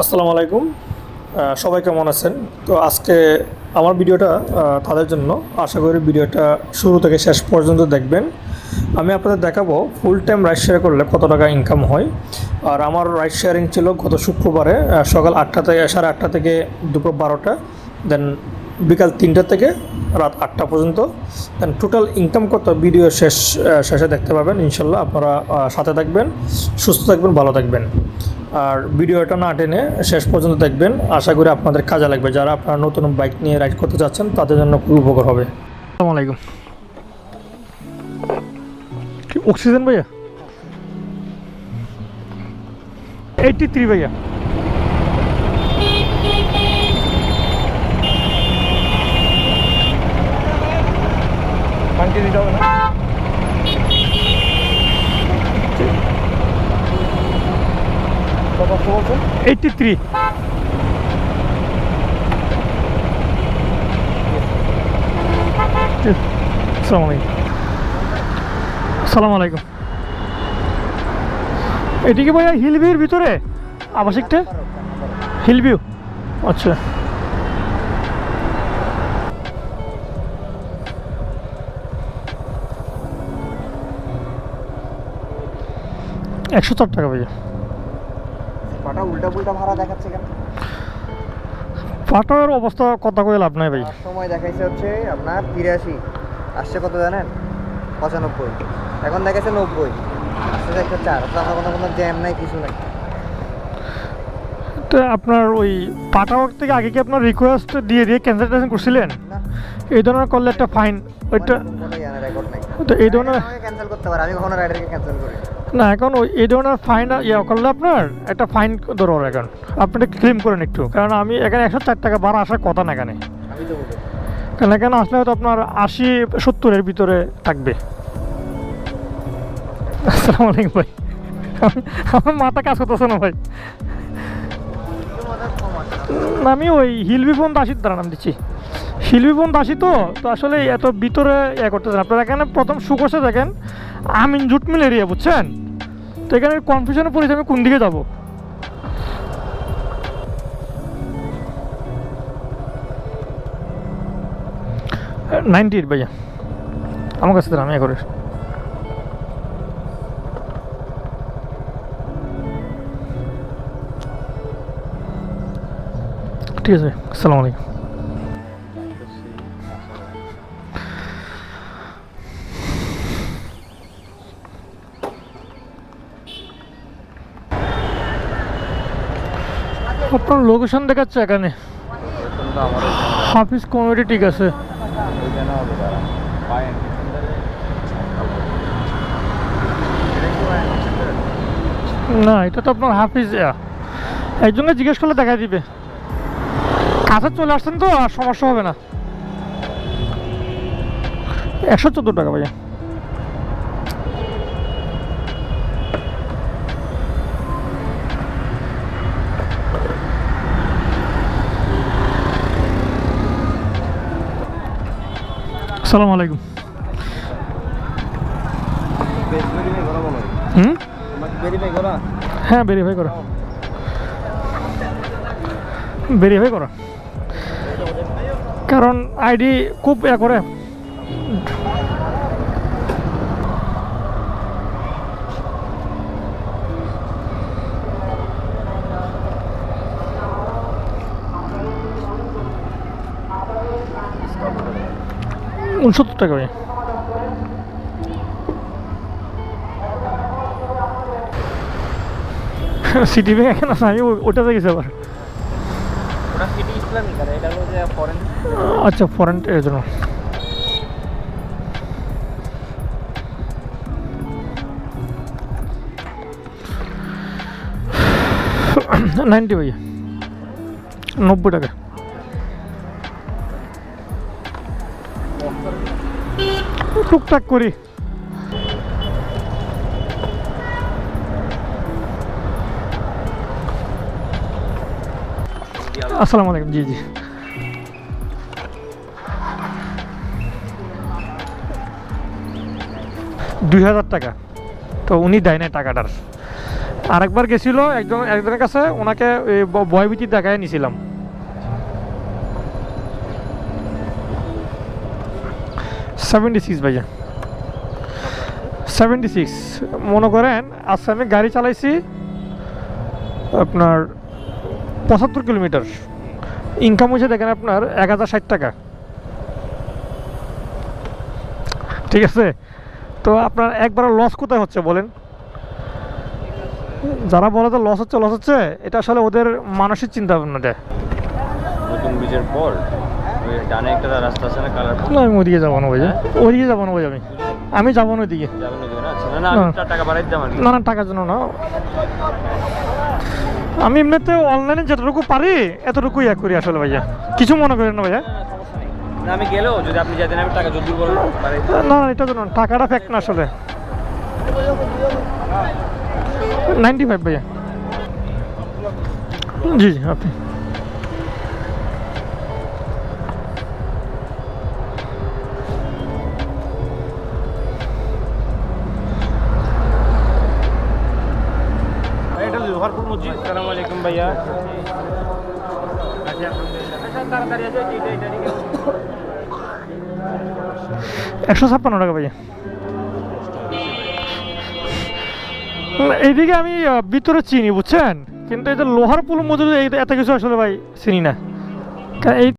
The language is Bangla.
আসসালামু আলাইকুম। সবাই কেমন আছেন? তো আজকে আমার ভিডিওটা তাদের জন্য আশা করি ভিডিওটা শুরু থেকে শেষ পর্যন্ত দেখবেন। আমি আপনাদের দেখাবো ফুল টাইম রাইড শেয়ার করলে কত টাকা ইনকাম হয়। আর আমার রাইড শেয়ারিং ছিল গত শুক্রবারে সকাল আটটা থেকে, সাড়ে আটটা থেকে দুপুর বারোটা দেন বিকাল তিনটা থেকে রাত আটটা পর্যন্ত। দেন টোটাল ইনকাম কত ভিডিও শেষ শেষে দেখতে পাবেন। ইনশাল্লাহ আপনারা সাথে থাকবেন, সুস্থ থাকবেন, ভালো থাকবেন। আর ভিডিওটা না টেনে শেষ পর্যন্ত দেখবেন। আশা করি আপনাদের কাজে লাগবে। যারা আপনারা নতুন বাইক নিয়ে রাইড করতে চাচ্ছেন তাদের জন্য খুব উপকার হবে। আসসালামু আলাইকুম। অক্সিজেন ভাইয়া? এইটটি থ্রি ভাইয়া। দিতে হবে না কত বলছেন আসসালামু আলাইকুম এটি কি ভাইয়া হিলভিউর ভিতরে? আবাসিকটা? হিলভিউ আচ্ছা। একশো চার টাকা ভাইয়া। পাটা উল্টা পুল্টা ভাড়া দেখাচ্ছে কেন? পাটার অবস্থা কথা কয়ে লাভ নাই ভাই। সময় দেখাইছে হচ্ছে আপনার তিরাশি আসছে কত জানেন? পঁচানব্বই এখন দেখাচ্ছে নব্বই আসছে একশো চার আমার কোনো কোনো জ্যাম নাই কিছু নাই। তো আপনার ওই পাটা ওয়ার্ক থেকে আগে কি আপনার রিকোয়েস্ট দিয়ে দিয়ে ক্যান্সেলেশন করছিলেন? না। এই ধরনের করলে একটা ফাইন ওইটা রেকর্ড নাই। তো এই ধরনের ক্যান্সেল করতে পারে আমি কখনো রাইডারকে ক্যান্সেল করি না। এখন ওই এই ধরনের ফাইন ইয়ে করলে আপনার একটা ফাইন ধরো এখন। আপনি ক্লেম করেন একটু কারণ আমি এখানে একশো চার টাকা ভাড়া আসার কথা না এখানে। কারণ এখানে আসলে হয়তো আপনার আশি সত্তরের ভিতরে থাকবে। আসসালামু আলাইকুম ভাই। আমি- আমার মাথা কাজ করতেছে না ভাই। আমি ওই হিলবি দাসির দ্বারা নাম দিচ্ছি। হিলবি ফোন দাসি তো তো আসলে এত ভিতরে ইয়ে করতেছেন আপনারা এখানে প্রথম সুকোষে দেখেন আমিন জুট মিল এরিয়া বুঝছেন? তো এখানে কনফিউশনে পড়েছি, আমি কোন দিকে যাব? নাইনটি এইট ভাইয়া। আমার কাছে আমি এ করে ঠিক আছে, আসসালামু আলাইকুম। আপনার লোকেশন দেখাচ্ছে এখানে। হাফিজ কমেডি ঠিক আছে। না, এটা তো আপনার হাফিজ। একজনকে জিজ্ঞেস করলে দেখা দিবে। কাছে চলে আসছেন তো, আর সমস্যা হবে না। একশো চোদ্দ টাকা ভাইয়া। আসসালামু আলাইকুম। হুম? হ্যাঁ ভেরিফাই করা। ভেরিফাই করা। কারণ আইডি খুব ইয়া করে। উনসত্তর টাকা ভাই। সিটি ব্যাংক এখন আছে আমি ওটাতে গেছি আবার। আচ্ছা ফরেন এর জন্য। নাইনটি ভাইয়া নব্বই টাকা। টুকটাক করি। আসসালামু আলাইকুম, জি জি। দুই হাজার টাকা। তো উনি দেয় না টাকাটার। আরেকবার গেছিল একজন একজনের কাছে, ওনাকে ভয়ভীতি দেখায় নিছিলাম। সেভেন্টি সিক্স ভাইয়া। সেভেন্টি সিক্স মনে করেন, আজকে আমি গাড়ি চালাইছি আপনার পঁচাত্তর কিলোমিটার। ইনকাম হয়েছে দেখেন আপনার এক হাজার ষাট টাকা। ঠিক আছে? তো আপনার একবার লস কোথায় হচ্ছে বলেন? যারা বলে তো লস হচ্ছে লস হচ্ছে, এটা আসলে ওদের মানসিক চিন্তা ভাবনাটা নতুন ব্রিজের পর। ডানে একটা রাস্তা আছে না কালার না আমি ওইদিকে যাব না ভাই ওইদিকে যাব না ভাই আমি। আমি যাব না ওদিকে। না আচ্ছা না না না। টাকার জন্য আমি এমনিতে অনলাইনে যতটুকু পারি এতটুকু ইয়া করি আসলে ভাইয়া। কিছু মনে করেন না ভাইয়া? আমি গেলেও যদি আপনি যেতেন আমি টাকা যদি না না এটা জন্য টাকাটা ফ্যাক্ট না আসলে। নাইনটি ফাইভ ভাইয়া। জি জি আপনি। এটা লোহারপুর মসজিদ। আসসালামু আলাইকুম ভাইয়া। আচ্ছা একশো ছাপ্পান্ন টাকা ভাইয়া। এইদিকে আমি ভিতরে চিনি বুঝছেন? কিন্তু এই যে লোহার পুল মজুদ এত কিছু আসলে ভাই চিনি না। কারণ এই